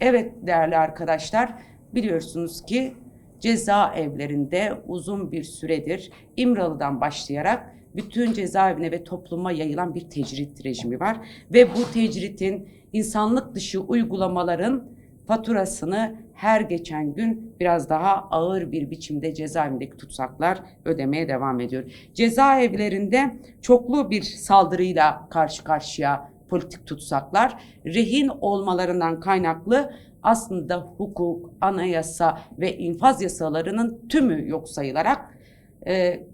Evet değerli arkadaşlar biliyorsunuz ki cezaevlerinde uzun bir süredir İmralı'dan başlayarak bütün cezaevine ve topluma yayılan bir tecrit rejimi var. Ve bu tecritin insanlık dışı uygulamaların faturasını her geçen gün biraz daha ağır bir biçimde cezaevindeki tutsaklar ödemeye devam ediyor. Cezaevlerinde çoklu bir saldırıyla karşı karşıya politik tutsaklar rehin olmalarından kaynaklı aslında hukuk, anayasa ve infaz yasalarının tümü yok sayılarak e,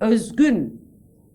özgün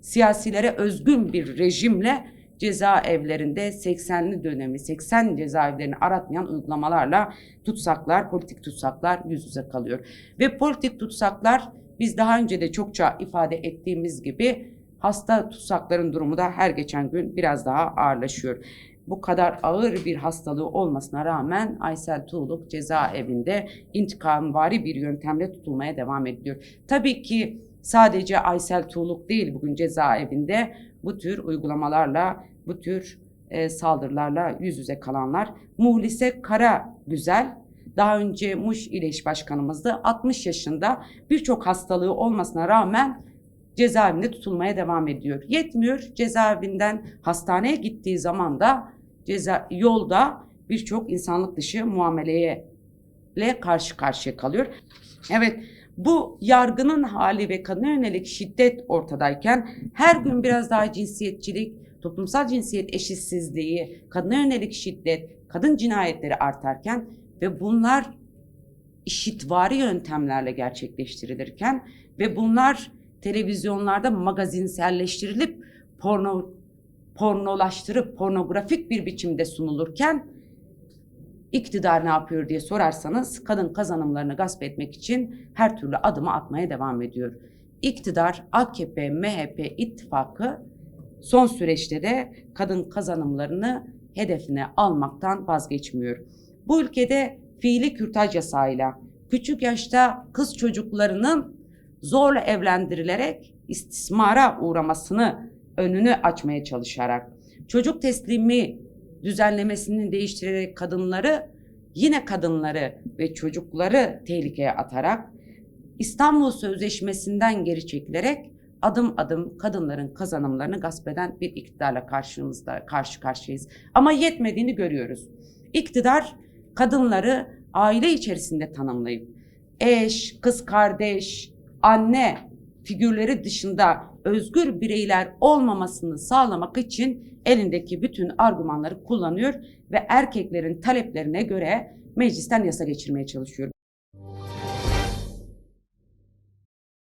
siyasilere özgün bir rejimle cezaevlerinde 80'li dönemi 80 cezaevlerini aratmayan uygulamalarla tutsaklar, politik tutsaklar yüz yüze kalıyor. Ve politik tutsaklar biz daha önce de çokça ifade ettiğimiz gibi hasta tutsakların durumu da her geçen gün biraz daha ağırlaşıyor. Bu kadar ağır bir hastalığı olmasına rağmen Aysel Tuğluk cezaevinde intikamvari bir yöntemle tutulmaya devam ediyor. Tabii ki sadece Aysel Tuğluk değil bugün cezaevinde bu tür uygulamalarla, bu tür e, saldırılarla yüz yüze kalanlar. Muhlise Kara Güzel daha önce Muş İl İş Başkanımızdı. 60 yaşında birçok hastalığı olmasına rağmen cezaevinde tutulmaya devam ediyor. Yetmiyor cezaevinden hastaneye gittiği zaman da ceza yolda birçok insanlık dışı muameleye ile karşı karşıya kalıyor. Evet bu yargının hali ve kadına yönelik şiddet ortadayken her gün biraz daha cinsiyetçilik, toplumsal cinsiyet eşitsizliği, kadına yönelik şiddet, kadın cinayetleri artarken ve bunlar işitvari yöntemlerle gerçekleştirilirken ve bunlar televizyonlarda magazinselleştirilip porno pornolaştırıp pornografik bir biçimde sunulurken iktidar ne yapıyor diye sorarsanız kadın kazanımlarını gasp etmek için her türlü adımı atmaya devam ediyor. İktidar AKP MHP ittifakı son süreçte de kadın kazanımlarını hedefine almaktan vazgeçmiyor. Bu ülkede fiili kürtaj yasağıyla küçük yaşta kız çocuklarının zorla evlendirilerek istismara uğramasını önünü açmaya çalışarak çocuk teslimi düzenlemesini değiştirerek kadınları yine kadınları ve çocukları tehlikeye atarak İstanbul Sözleşmesi'nden geri çekilerek adım adım kadınların kazanımlarını gasp eden bir iktidarla karşımızda karşı karşıyayız. Ama yetmediğini görüyoruz. İktidar kadınları aile içerisinde tanımlayıp eş, kız kardeş, anne figürleri dışında özgür bireyler olmamasını sağlamak için elindeki bütün argümanları kullanıyor ve erkeklerin taleplerine göre meclisten yasa geçirmeye çalışıyor.